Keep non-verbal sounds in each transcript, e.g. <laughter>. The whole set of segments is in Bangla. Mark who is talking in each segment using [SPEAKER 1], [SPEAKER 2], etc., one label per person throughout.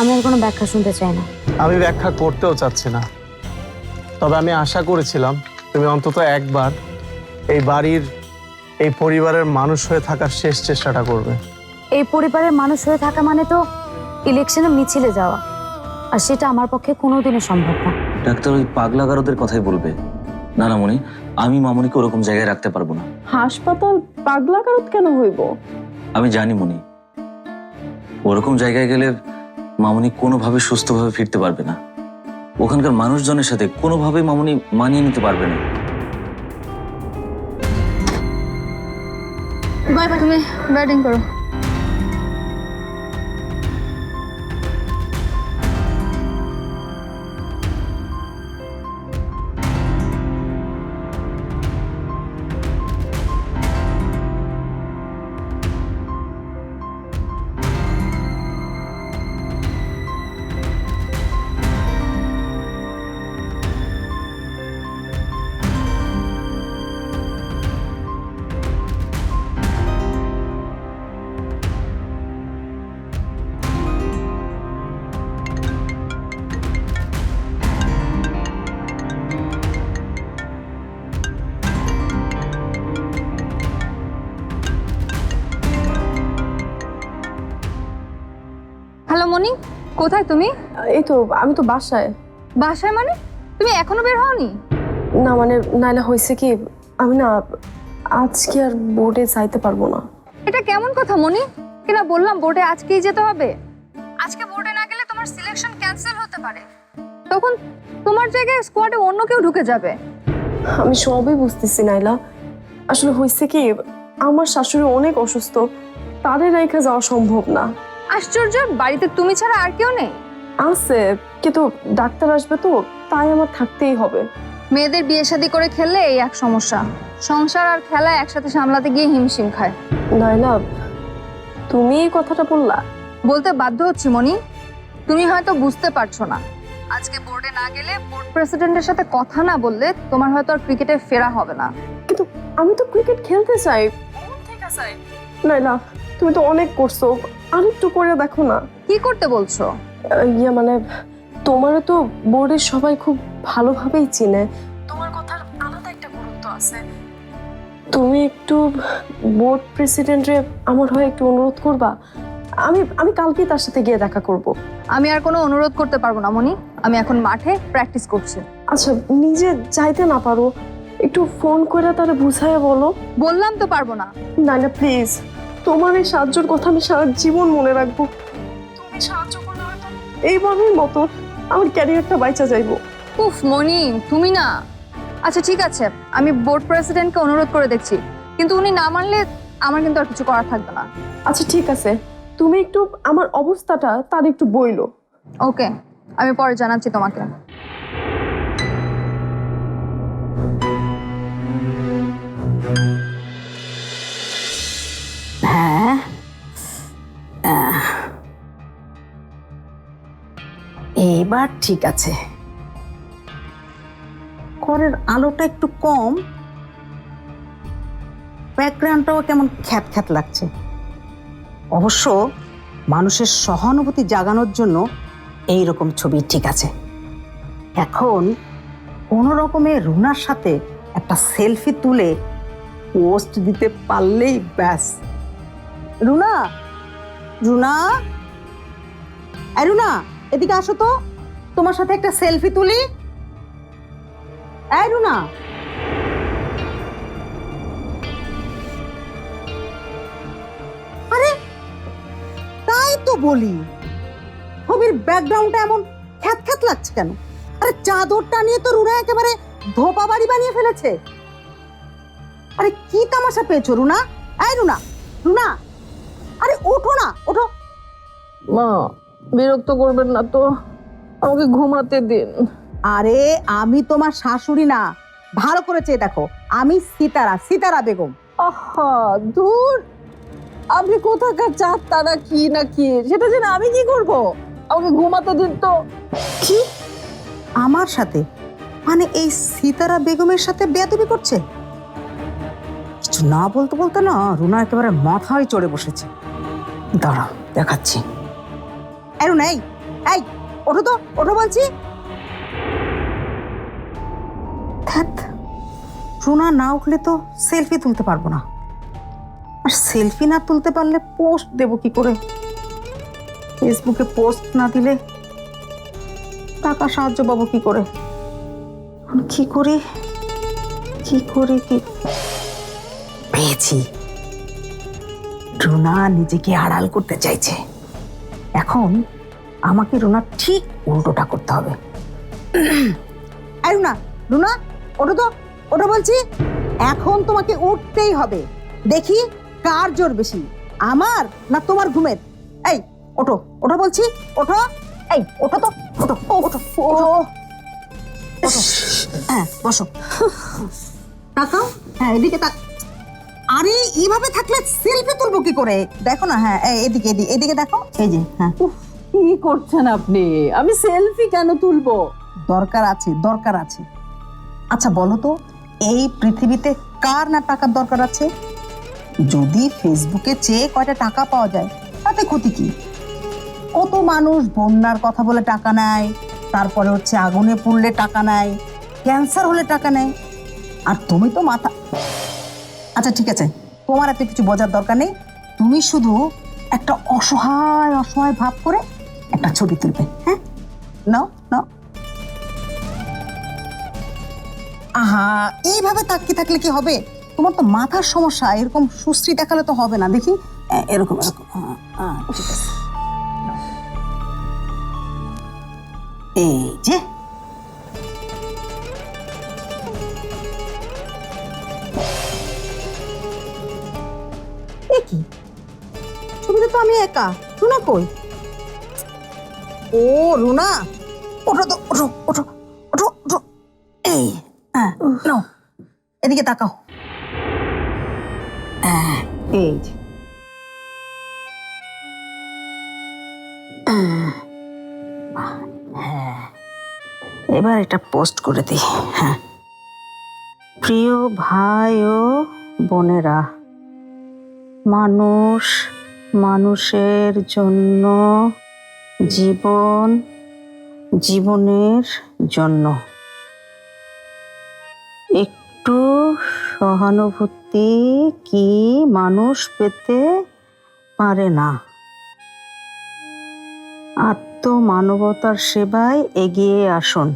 [SPEAKER 1] আমি আর কোনো ব্যাখ্যা শুনতে চাই না।
[SPEAKER 2] আমি ব্যাখ্যা করতেও চাচ্ছি না। তবে আমি আশা করেছিলাম তুমি অন্তত একবার এই বাড়ির এই পরিবারের মানুষ হয়ে থাকার শেষ চেষ্টাটা করবে।
[SPEAKER 1] এই পরিবারের মানুষ হয়ে থাকা মানে তো ইলেকশনে মিছিলে যাওয়া। আর সেটা আমার পক্ষে কোনোদিনও সম্ভব না।
[SPEAKER 3] ডাক্তার ওই পাগলা গারদের কথাই বলবে। না না মনি আমি মামনিকে ওরকম জায়গায় রাখতে পারব না।
[SPEAKER 4] হাসপাতাল পাগলা কারত কেন হইব?
[SPEAKER 3] আমি জানি মনি ওরকম জায়গায় গেলে মামনি কোনোভাবে সুস্থভাবে ফিরতে পারবে না। ওখানকার মানুষজনের সাথে কোনোভাবেই মামুনি মানিয়ে নিতে পারবে না।
[SPEAKER 1] ব্যাটিং করো।
[SPEAKER 5] কোথায় তুমি?
[SPEAKER 4] এই তো আমি তো বাসায়।
[SPEAKER 5] বাসায় মানে? তুমি এখনও বের হওনি?
[SPEAKER 4] না মানে নাইলে হয়েছে কি আমি না আজকে আর বোর্ডে যাইতে পারব না।
[SPEAKER 5] এটা কেমন কথা মনি? কিনা বললাম বোর্ডে আজকেই যেতে হবে? আজকে বোর্ডে না গেলে তোমার সিলেকশন ক্যান্সেল হতে পারে। তখন তোমার জায়গায় স্কোয়াডে অন্য কেউ ঢুকে যাবে।
[SPEAKER 4] আমি সবই বুঝতেছি নাইলা। আসলে হয়েছে কি আমার শাশুড়ি অনেক অসুস্থ তাদের রেখে যাওয়া সম্ভব না।
[SPEAKER 5] আশ্চর্য বাড়িতে তুমি ছাড়া আর কেউ নেই?
[SPEAKER 4] আছে কিন্তু ডাক্তার আসবে তো তাই আমার থাকতেই হবে।
[SPEAKER 5] মেয়েদের বিয়ে শাদী করে খেললে এই এক সমস্যা। সংসার আর খেলা একসাথে সামলাতে গিয়ে হিমশিম খায়।
[SPEAKER 4] নাইলা তুমি এই কথাটা বললা।
[SPEAKER 5] বলতে বাধ্য হচ্ছি মনি তুমি হয়তো বুঝতে পারছ না। আজকে বোর্ডে না গেলে বোর্ড প্রেসিডেন্টের সাথে কথা না বললে তোমার হয়তো আর ক্রিকেটে ফেরা হবে না।
[SPEAKER 4] কিন্তু আমি তো ক্রিকেট খেলতে চাই। ঠিক আছে। নাইলা তুমি তো অনেক করছ আর একটু করে দেখো না।
[SPEAKER 5] কি করতে বলছো?
[SPEAKER 4] ইয়ে মানে তোমারও তো বোর্ডের সবাই খুব ভালোভাবেই চিনে। তোমার কথার আলাদা একটা গুরুত্ব আছে। তুমি একটু বোর্ড প্রেসিডেন্টরে আমার হয়ে একটু অনুরোধ করবা? আমি আমি কালকেই তার সাথে গিয়ে দেখা করব।
[SPEAKER 5] আমি আর কোনো অনুরোধ করতে পারব না মনি। আমি এখন মাঠে প্র্যাকটিস করছি।
[SPEAKER 4] আচ্ছা নিজে যাইতে না পারো একটু ফোন করে তারা বুঝায় বলো।
[SPEAKER 5] বললাম তো পারব না।
[SPEAKER 4] না না প্লিজ তোমার এই সাহায্যের কথা আমি সারা জীবন মনে রাখব। তুমি সাহায্য করলে হয়তো এইবারের মতো আমার ক্যারিয়ারটা বাইচা যাইবো।
[SPEAKER 5] উফ মনি তুমি না। আচ্ছা ঠিক আছে। আমি বোর্ড প্রেসিডেন্টকে অনুরোধ করে দেখছি। কিন্তু উনি না মানলে আমার কিন্তু আর কিছু করার থাকবে না।
[SPEAKER 4] আচ্ছা ঠিক আছে। তুমি একটু আমার অবস্থাটা তার একটু বইলো।
[SPEAKER 5] ওকে আমি পরে জানাচ্ছি তোমাকে।
[SPEAKER 6] এইবার ঠিক আছে। ঘরের আলোটা একটু কম। ব্যাকগ্রাউন্ডটাও কেমন খ্যাত খ্যাত লাগছে। অবশ্য মানুষের সহানুভূতি জাগানোর জন্য এই রকম ছবি ঠিক আছে। এখন কোনো রকমে রুনার সাথে একটা সেলফি তুলে পোস্ট দিতে পারলেই ব্যাস। রুনা রুনা? এই রুনা, এদিকে আসো তো। তোমার সাথে একটা সেলফি তুলি। এই রুনা। আরে, তাই তো বলি। ছবির ব্যাকগ্রাউন্ডটা এমন খ্যাত খ্যাত লাগছে কেন? আরে চাদরটা নিয়ে তো রুনা একেবারে ধোপা বাড়ি বানিয়ে ফেলেছে। আরে কি তামাশা পেয়েছ রুনা? এই রুনা রুনা। ওঠো না ওঠো।
[SPEAKER 4] মা বিরক্ত করবেন না তো। আমাকে ঘুমাতে দিন।
[SPEAKER 6] আরে আমি তোমার শাশুড়ি না। ভালো করে চেয়ে দেখো। আমি সিতারা সিতারা বেগম।
[SPEAKER 7] আহা দূর আপনি কোথাকার চাঁদ তারা কি না কি? সেটা জেনে আমি কি করব? আমাকে ঘুমাতে দিন তো।
[SPEAKER 6] কি? আমার সাথে? মানে এই সিতারা বেগমের সাথে বেয়াদবি করছে? কিছু না বলতে বলতে না রুনা একেবারে মাথায় চড়ে বসেছে। দাঁড়াও দেখাচ্ছি। এই রুনা এই এই ওঠো তো ওঠো বলছি। রুনা না উঠলে তো সেলফি তুলতে পারব না। আর সেলফি না তুলতে পারলে পোস্ট দেবো কি করে? ফেসবুকে পোস্ট না দিলে টাকা সাহায্য পাবো কি করে? কি করি? কি করি কি? পেয়েছি। রুনা নিজেকে আড়াল করতে চাইছে। এখন আমাকে রুনা ঠিক উল্টোটা করতে হবে। <clears throat> এই রুনা রুনা ওঠো তো ওঠো বলছি। এখন তোমাকে উঠতেই হবে। দেখি কার জোর বেশি আমার না তোমার ঘুমের? এই ওঠো ওঠো বলছি ওঠো। এই ওঠো তো ওঠো ওঠো ওঠো। ওঠো। হ্যাঁ বসো। তাকাও হ্যাঁ এদিকে তাক। আরে এইভাবে থাকলে সেলফি তুলবো কি করে? দেখো না হ্যাঁ এই, এদিকে এদিকে এদিকে দেখো এই যে হ্যাঁ।
[SPEAKER 7] কি করছেন আপনি? আমি সেলফি কেন তুলবো?
[SPEAKER 6] দরকার আছে দরকার আছে। আচ্ছা বলো তো এই পৃথিবীতে কার না টাকার দরকার আছে? যদি ফেসবুকে চেয়ে কয়টা টাকা পাওয়া যায় তাতে ক্ষতি কি? কত মানুষ বন্যার কথা বলে টাকা নেয় তারপরে হচ্ছে আগুনে পুড়লে টাকা নেয় ক্যান্সার হলে টাকা নেয়। আর তুমি তো মাথা আচ্ছা ঠিক আছে। তোমার এত কিছু বোঝার দরকার নেই। তুমি শুধু একটা অসহায় অসহায় ভাব করে একটা ছবি তুলবে হ্যাঁ? নাও নাও। আহা, এইভাবে তাকিয়ে থাকলে কি হবে? তোমার তো মাথার সমস্যা, এরকম সুশ্রী দেখালে তো হবে না। দেখি এরকম এরকম। এই যে আমি একা। রুনা কই? ও রুনা। ওঠো তো ওঠো ওঠো ওঠো ওঠো। এই হ্যাঁ নাও। এদিকে তাকাও। হ্যাঁ, এই হ্যাঁ। এবার এটা পোস্ট করে দিই হ্যাঁ। প্রিয় ভাই ও বোনেরা মানুষ মানুষের জন্য জীবন, জীবনের জন্য। একটু সহানুভূতি কি মানুষ পেতে পারে না? আত্মমানবতার সেবায় এগিয়ে আসুন।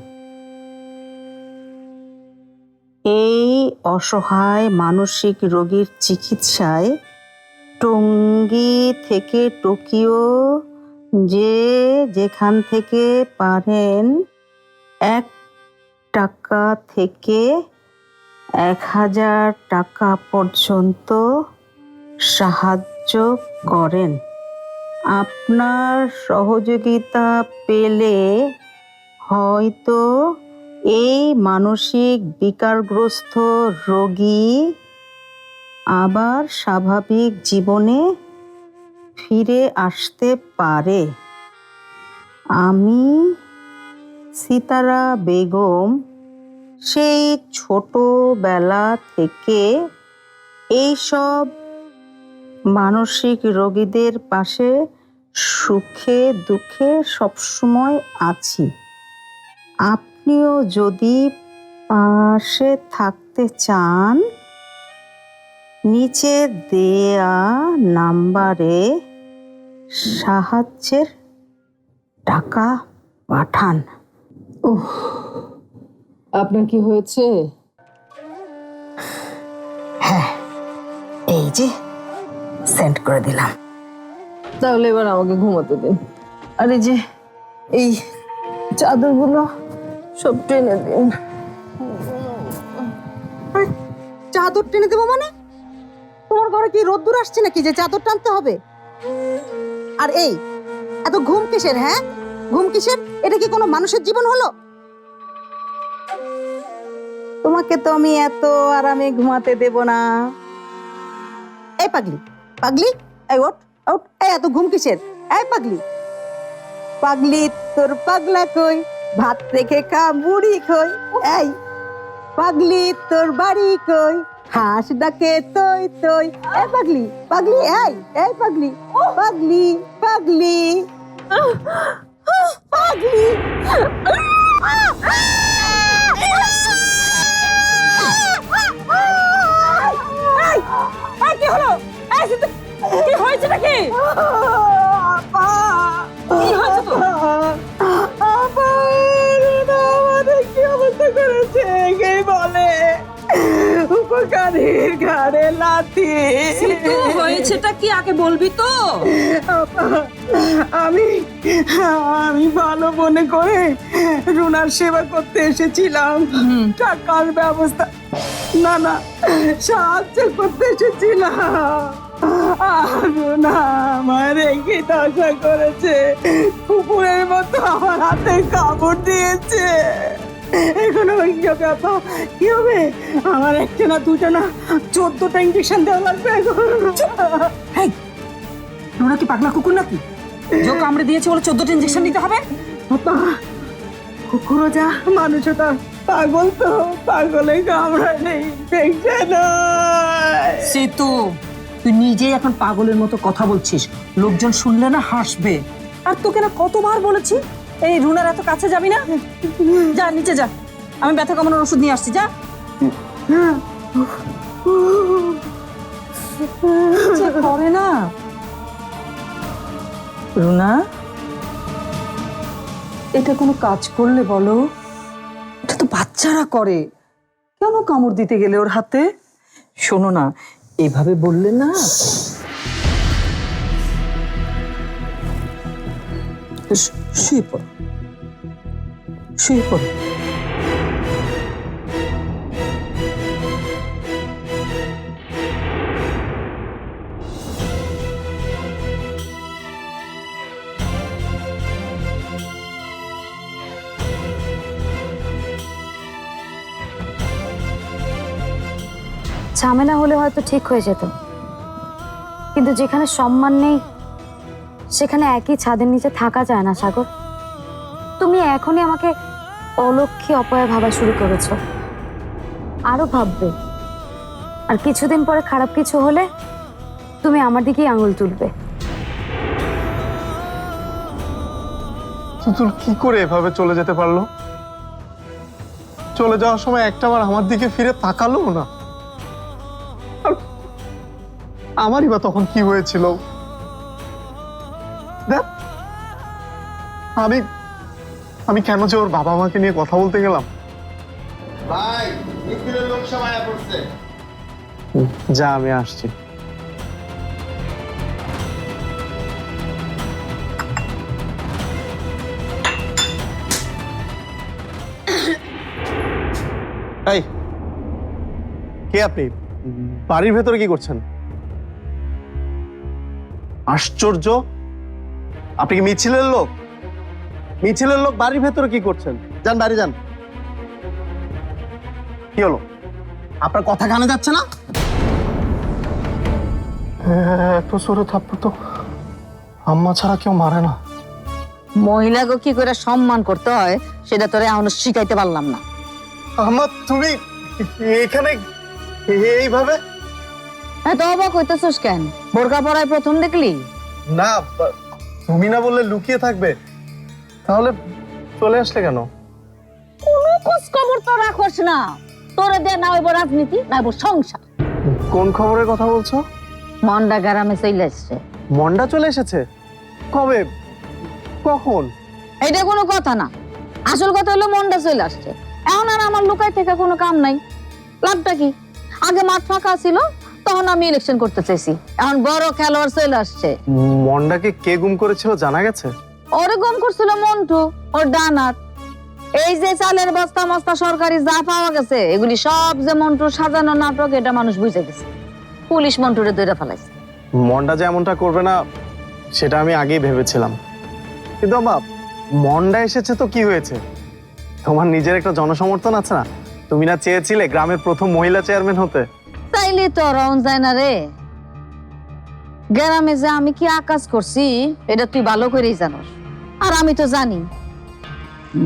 [SPEAKER 6] এই অসহায় মানসিক রোগীর চিকিৎসায় টঙ্গী থেকে টোকিও, যে যেখান থেকে পারেন এক টাকা থেকে এক হাজার টাকা পর্যন্ত সাহায্য করেন। আপনার সহযোগিতা পেলে হয়তো এই মানসিক বিকারগ্রস্ত রোগী আবার স্বাভাবিক জীবনে ফিরে আসতে পারে। আমি সিতারা বেগম, সেই ছোটবেলা থেকে এইসব মানসিক রোগীদের পাশে সুখে দুঃখে সবসময় আছি। আপনিও যদি পাশে থাকতে চান নিচে দেয়া নাম্বারে সাহায্যের টাকা পাঠান।
[SPEAKER 7] আপনার কি হয়েছে?
[SPEAKER 6] হ্যাঁ এই যে সেন্ড করে দিলাম।
[SPEAKER 7] তাহলে এবার আমাকে ঘুমাতে দিন। আর এই যে এই চাদরগুলো সব টেনে দিন।
[SPEAKER 6] চাদর টেনে দেবো মানে? তোমার ঘরে কি রোদ্দুর আসছে নাকি যে চাদর টানতে হবে? আর এই, এত ঘুম কিসের হ্যাঁ? ঘুম কিসের? এটা কি কোনো মানুষের জীবন হলো? তোমাকে তো আমি এত আরামে ঘুমাতে দেব না। এই পাগলি পাগলি, এই ওট ওট এই এত ঘুম কিসের? এই পাগলি। পাগলি, তোর পাগলা কই? ভাত রেখে খা, মুড়ি কই এই, পাগলি, তোর বাড়ি কই? হাঁস ডাকে তই তই এই পাগলি পাগলি, এই এই পাগলি পাগলি পাগলি। পাগলি। কি হলো? কি হয়েছে নাকি? উপকারীর ঘাড়ে লাথি।
[SPEAKER 7] হয়েছেটা কি আগে বলবি তো?
[SPEAKER 6] আমি আমি ভালো মনে করে রুনার সেবা করতে এসেছিলাম। টাকার ব্যবস্থা না না সাহায্য করতে এসেছিলাম। রুনা আমার রেখে দশা করেছে। কুকুরের মতো আমার হাতে কামড় দিয়েছে। এখন আমার কি হবে আপা কি হবে? আমার একটা না দুটো না চোদ্দটা ইঞ্জেকশন দেওয়া লাগবে এখন।
[SPEAKER 7] রুনা কি পাগলা কুকুর নাকি? <laughs> যে কামড়ে দিয়েছে বলে চোদ্দটা ইঞ্জেকশন নিতে হবে?
[SPEAKER 6] আপা কুকুরও যা মানুষও তা পাগল তো পাগলে কামড়ালে ইনফেকশন
[SPEAKER 7] সেতু তুই নিজেই এখন পাগলের মতো কথা বলছিস। লোকজন শুনলে না হাসবে। আর তোকে না কতবার বলেছি? এই রুনার এত কাছে যাবি না? যা, নিচে যা। আমি ব্যথা কমানোর ওষুধ নিয়ে আসছি, যা। করে না। রুনা, এটা কোনো কাজ করলে বলো? এটা তো বাচ্চারা করে। কেন কামড় দিতে গেলে ওর হাতে? শোনো না, এভাবে বললে না। শু- শুয়ে পড়ো শুয়ে পড়ো
[SPEAKER 1] ঝামেলা হলে হয়তো ঠিক হয়ে যেত। কিন্তু যেখানে সম্মান নেই সেখানে একই ছাদের নিচে থাকা যায় না, সাগর। তুমি এখনই আমাকে অলক্ষী অপয়া ভাবা শুরু করেছ। আরও ভাববে। আর কিছুদিন পরে খারাপ কিছু হলে তুমি আমার দিকেই আঙুল তুলবে।
[SPEAKER 2] তুতুল কি করে এভাবে চলে যেতে পারল? চলে যাওয়ার সময় একটা বার আমার দিকে ফিরে তাকালো না। আমারই বা তখন কি হয়েছিল? আমি আমি কেন যে ওর বাবা মাকে নিয়ে কথা বলতে গেলাম?
[SPEAKER 8] ভাই লোক সব আয়া পড়ছে।
[SPEAKER 2] যা আমি আসছি। এই কে আপনি? বাড়ির ভেতরে কি করছেন? আশ্চর্য আপনি কি মিছিলের লোক? মিছিলের লোক বাড়ির ভেতরে কি করছেন? যান বাড়ি যান। কি হলো? আপনার কথা কানে যাচ্ছে না? এত সরে থাপ্পড় তো। আম্মা ছাড়া কেউ মারে না।
[SPEAKER 9] মহিলাকে কি করে সম্মান করতে হয় সেটা তোরে এখনও শিখাইতে পারলাম না।
[SPEAKER 2] আম্মা তুমি এখানে এইভাবে?
[SPEAKER 9] হ্যাঁ তো অবাক হইতেছিস কেন? বোরকা পরায় প্রথম দেখলি?
[SPEAKER 2] না তুমি না বললে লুকিয়ে থাকবে তাহলে চলে আসলে কেন?
[SPEAKER 9] কোনো খোঁজ খবর তো রাখোস না। তোরে দে না হইব রাজনীতি না হইব সংসার।
[SPEAKER 2] কোন খবরের কথা বলছো?
[SPEAKER 9] মন্ডা গ্রামে চলে আসছে
[SPEAKER 2] মন্ডা চলে এসেছে? কবে? কখন?
[SPEAKER 9] এটা কোনো কথা না। আসল কথা হলো মন্ডা চলে আসছে। এখন আর আমার লুকাই থেকে কোনো কাম নাই। লাভটা কি? আগে মাঠ ফাঁকা ছিল তখন আমি ইলেকশন করতে চাইছি। এখন বড় খেলোয়াড় চলে আসছে।
[SPEAKER 2] মন্ডাকে কে গুম করেছিল জানা গেছে?
[SPEAKER 9] ওরে গম করছিল মন্টু ওর ডানাত এই যে চালের বস্তা মস্তা সরকারি যা পাওয়া গেছে এগুলি সব যে মন্টুর সাজানো নাটক এটা মানুষ বুঝে গেছে। পুলিশ মন্টুরে দৈরা ফেলাইছে।
[SPEAKER 2] মন্ডা যে এমনটা করবে না সেটা আমি আগেই ভেবেছিলাম। কিন্তু আমা মন্ডা এসেছে তো কি হয়েছে? তোমার নিজের একটা জনসমর্থন আছে না? তুমি না চেয়েছিলে গ্রামের প্রথম মহিলা চেয়ারম্যান হতে?
[SPEAKER 9] চাইলে তো রন যায় না রে। গ্রামে যে আমি কি আকাশ করছি, এটা তুই ভালো করেই জানোস। আর আমি তো জানি।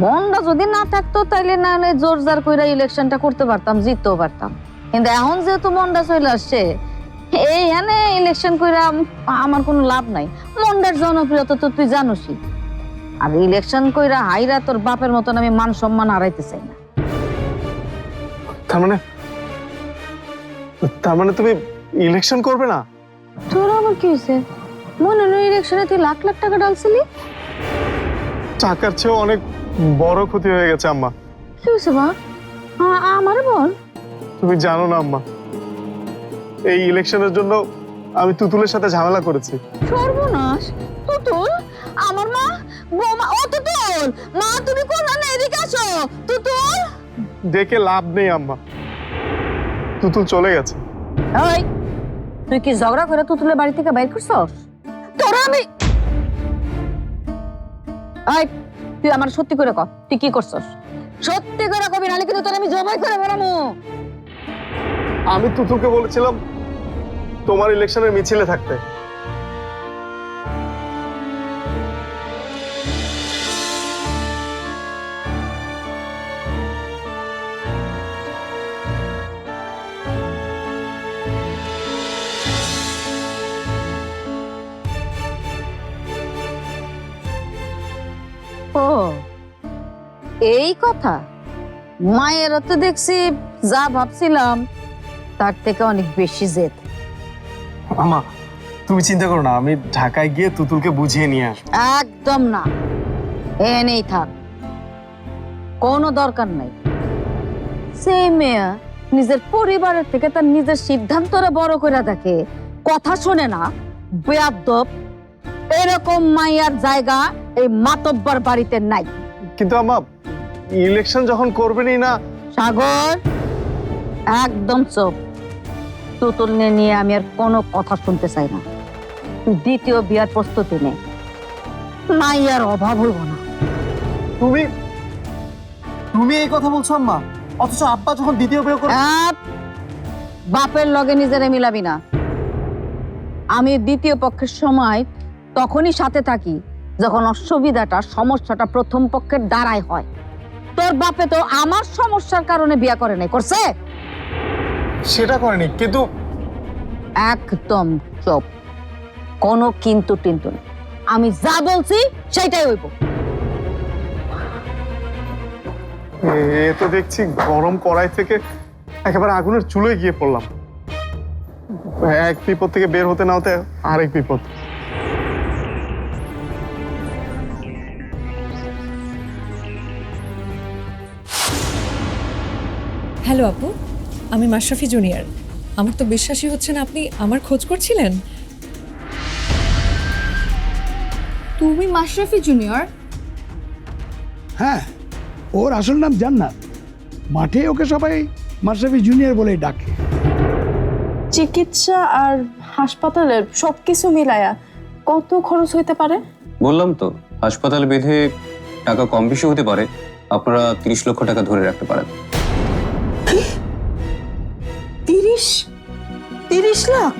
[SPEAKER 9] মনটা যদি না থাকতো, তাইলে না হলে জোর জার কইরা ইলেকশনটা করতে পারতাম, জিততেও পারতাম। কিন্তু এখন যেহেতু মনটা চলে আসছে, এই হানে ইলেকশন কইরা আমার কোনো লাভ নাই। মন্ডার জনপ্রিয়তা তো তুই জানোসই। আর ইলেকশন কইরা হাইরা তোর বাপের মতন আমি মান সম্মান হারাইতে চাই না।
[SPEAKER 2] তার মানে তার মানে তুমি ইলেকশন করবে না?
[SPEAKER 9] তোর আবার কি হয়েছে? মনে হয় ইলেকশনে তুই লাখ লাখ টাকা ডালছিলি
[SPEAKER 2] টাকার চেয়েও অনেক বড় ক্ষতি হয়ে গেছে আম্মা।
[SPEAKER 9] কি হয়েছে বা আমারে বল।
[SPEAKER 2] তুমি জানো না আম্মা। এই ইলেকশনের জন্য আমি তুতুলের সাথে ঝামেলা করেছি।
[SPEAKER 9] সর্বনাশ। তুতুল? আমার মা? বৌমা ও তুতুল! মা তুমি কোন এদিকে আসো তুতুল?
[SPEAKER 2] ডেকে লাভ নেই আম্মা। তুতুল চলে গেছে।
[SPEAKER 9] ওই তুই কি ঝগড়া করে তুতুলের বাড়ি থেকে বাইর করছস? তোরা আমি এই তুই আমার সত্যি করে ক তুই কি করছস? সত্যি করে কবি নালে কিন্তু তোর আমি জবাই করে বেড়ামু।
[SPEAKER 2] আমি তুতুলকে বলেছিলাম তোমার ইলেকশনের মিছিলে থাকতে।
[SPEAKER 9] ও এই কথা? মায়ের তো দেখছি যা ভাবছিলাম তার থেকে অনেক বেশি জেদ।
[SPEAKER 2] আমা তুমি চিন্তা করো না আমি ঢাকায় গিয়ে তুতুলকে বুঝিয়ে নিয়ে আসব।
[SPEAKER 9] একদম না। এনেই থাক। কোনো দরকার নাই। সেই মেয়ে নিজের পরিবারের থেকে তার নিজের সিদ্ধান্তরে বড় করে দেখে কথা শোনে না বেয়াদব এরকম মাইয়ার জায়গা এই মাতব্বর বাড়িতে নাই।
[SPEAKER 2] কিন্তু আমা ইলেকশন যখন করবেনই না
[SPEAKER 9] সাগর একদম চোখ তুতুল নিয়ে নিয়ে আমি আর কোনো কথা শুনতে চাই না। দ্বিতীয় বিয়ার প্রস্তুতি নে। মাইয়ার অভাব হইব না।
[SPEAKER 2] তুমি তুমি এই কথা বলছো আম্মা অথচ আব্বা যখন দ্বিতীয় বিয়ে করে
[SPEAKER 9] বাপের লগে নিজেরে মিলাবি না। আমি দ্বিতীয় পক্ষের সময় তখনই সাথে থাকি। যখন অসুবিধাটা সমস্যাটা প্রথম পক্ষের দ্বারাই হয়। তোর বাপে তো আমার সমস্যার কারণে বিয়া করে নাই করছে?
[SPEAKER 2] সেটা করেনি কিন্তু
[SPEAKER 9] একদম চুপ। কোনো কিন্তু টিন্তু নেই। আমি যা বলছি সেটাই হইব।
[SPEAKER 2] এ- তো দেখছি গরম কড়াই থেকে একেবারে আগুনের চুলোয় গিয়ে পড়লাম। এক বিপদ থেকে বের হতে না হতে আরেক বিপদ।
[SPEAKER 10] হ্যালো আপু আমি মাশরাফি জুনিয়র। আমার তো বিশ্বাসই হচ্ছে না আপনি আমার খোঁজ করছিলেন।
[SPEAKER 5] তুমি মাশরাফি জুনিয়র?
[SPEAKER 11] হ্যাঁ ওর আসল নাম জান্নাত। মাঠে ওকে সবাই মাশরাফি জুনিয়র বলেই ডাকে।
[SPEAKER 4] চিকিৎসা আর হাসপাতালের সবকিছু মিলায়া কত খরচ হইতে পারে?
[SPEAKER 12] বললাম তো হাসপাতাল বেঁধে টাকা কম বেশি হতে পারে। আপনারা তিরিশ লক্ষ টাকা ধরে রাখতে পারেন।
[SPEAKER 6] তিরিশ তিরিশ লাখ